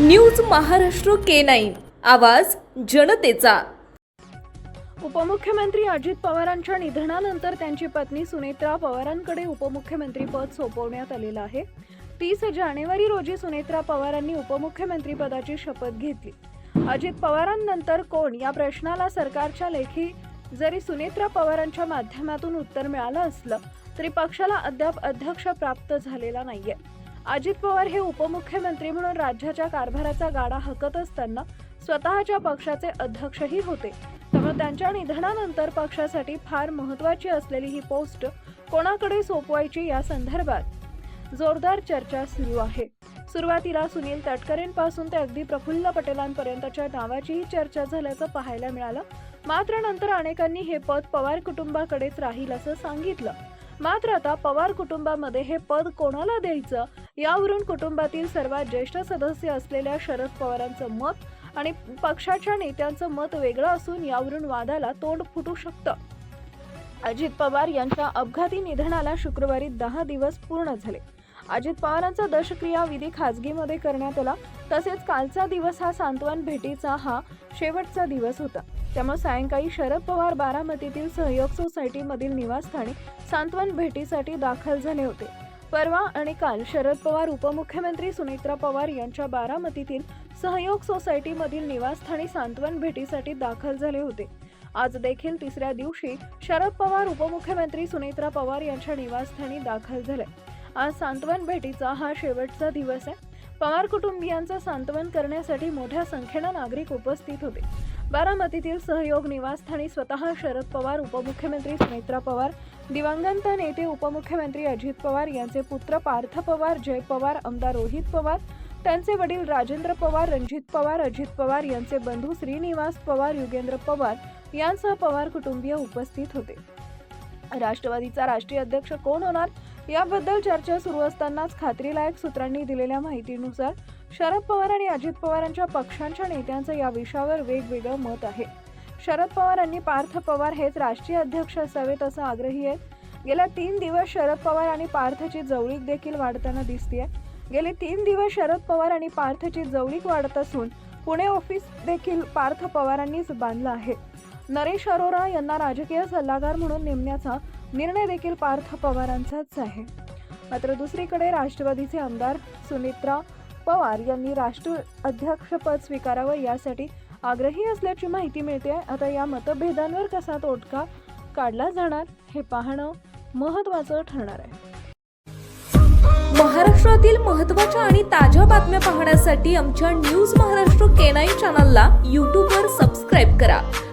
News Maharashtra K nine. आवाज जनतेचा. उपमुख्यमंत्री अजित पवारांच्या निधनानंतर त्यांची पत्नी सुनेत्रा पवारांकडे उपमुख्यमंत्रीपद सोपवण्यात आलेलं आहे. तीस जानेवारी रोजी सुनेत्रा पवारांनी उपमुख्यमंत्रीपदाची शपथ घेतली. अजित पवारांनंतर कोण? या प्रश्नाला सरकारच्या लेखी जरी सुनेत्रा पवारांच्या माध्यमातून उत्तर मिळालं असलं तरी पक्षाला अद्याप अध्यक्ष प्राप्त झालेला नाहीये. अजित पवार हे उपमुख्यमंत्री म्हणून राज्याच्या कारभाराचा गाडा हकत असताना स्वतःच्या पक्षाचे अध्यक्षही होते. त्यामुळे त्यांच्या निधनानंतर पक्षासाठी फार महत्वाची असलेली ही पोस्ट कोणाकडे सोपवायची या संदर्भात जोरदार चर्चा सुरू आहे. सुरुवातीला सुनील तटकरेंपासून ते अगदी प्रफुल्ल पटेलांपर्यंतच्या नावाचीही चर्चा झाल्याचं पाहायला मिळालं. मात्र नंतर अनेकांनी हे पद पवार कुटुंबाकडेच राहील असं सांगितलं. मात्र आता पवार कुटुंबामध्ये हे पद कोणाला द्यायचं? यावरून कुटुंबातील सर्वात ज्येष्ठ सदस्य असलेल्या शरद पवारांचं मत आणि पक्षाच्या नेत्यांचं मत वेगळं असून यावरून वादाला तोंड फुटू शकतं. अजित पवार यांच्या अपघाती निधनाला शुक्रवारी दहा दिवस पूर्ण झाले. अजित पवारांचा दशक्रिया विधी खाजगीमध्ये करण्यात आला. तसेच कालचा दिवस हा सांत्वन भेटीचा हा शेवटचा दिवस होता. त्यामुळे सायंकाळी शरद पवार बारामतीतील सहयोग सोसायटीमधील निवासस्थानी सांत्वन भेटीसाठी दाखल झाले होते. परवा आणि काल शरद पवार उपमुख्यमंत्री सुनेत्रा पवार यांच्या बारामतीतील सहयोग सोसायटीमधील निवासस्थानी सांत्वन भेटीसाठी दाखल झाले होते. आज देखील तिसऱ्या दिवशी शरद पवार उपमुख्यमंत्री सुनेत्रा पवार यांच्या निवासस्थानी दाखल झाले. आज सांत्वन भेटीचा हा शेवटचा दिवस आहे. पवार कुटुंबियांचं सांत्वन करण्यासाठी मोठ्या संख्येनं नागरिक उपस्थित होते. बारामतीतील सहयोग निवासस्थानी स्वतः शरद पवार उपमुख्यमंत्री सुनेत्रा पवार दिवंगत नेते उपमुख्यमंत्री अजित पवार यांचे पुत्र पार्थ पवार जय पवार आमदार रोहित पवार त्यांचे वडील राजेंद्र पवार रणजित पवार अजित पवार यांचे बंधू श्रीनिवास पवार युगेंद्र पवार यांसह पवार कुटुंबीय उपस्थित होते. राष्ट्रवादीचा राष्ट्रीय अध्यक्ष कोण होणार? याबद्दल चर्चा सुरू असतानाच खात्रीलायक सूत्रांनी दिलेल्या माहितीनुसार शरद पवार आणि अजित पवारांच्या पक्षांच्या नेत्यांचं या विषयावर वेगवेगळं मत आहे. शरद पवारांनी पार्थ पवार हेच राष्ट्रीय अध्यक्ष असावेत असं आग्रही आहेत. गेल्या तीन दिवस शरद पवार आणि पार्थची जवळीक देखील वाढताना दिसतीये. गेले तीन दिवस शरद पवार आणि पार्थची जवळीक वाढत असून पुणे ऑफिस देखील पार्थ पवारांनीच बांधलं आहे. नरेश अरोरा यांना राजकीय सल्लागार म्हणून नेमण्याचा निर्णय देखील पार्थ पवारांचाच आहे. मात्र दुसरीकडे राष्ट्रवादीचे आमदार सुमित्रा पवार यांनी राष्ट्र अध्यक्षपद स्वीकारावं यासाठी आग्रही असल्याची माहिती मिळते आता या मतभेदांवर कसा तोटका काढला जाणार हे पाहणं महत्त्वाचं ठरणार आहे. महाराष्ट्रातील महत्त्वाच्या आणि ताज्या बातम्या पाहण्यासाठी आमच्या न्यूज महाराष्ट्र केनाई चॅनलला यूट्यूबवर सबस्क्राईब करा.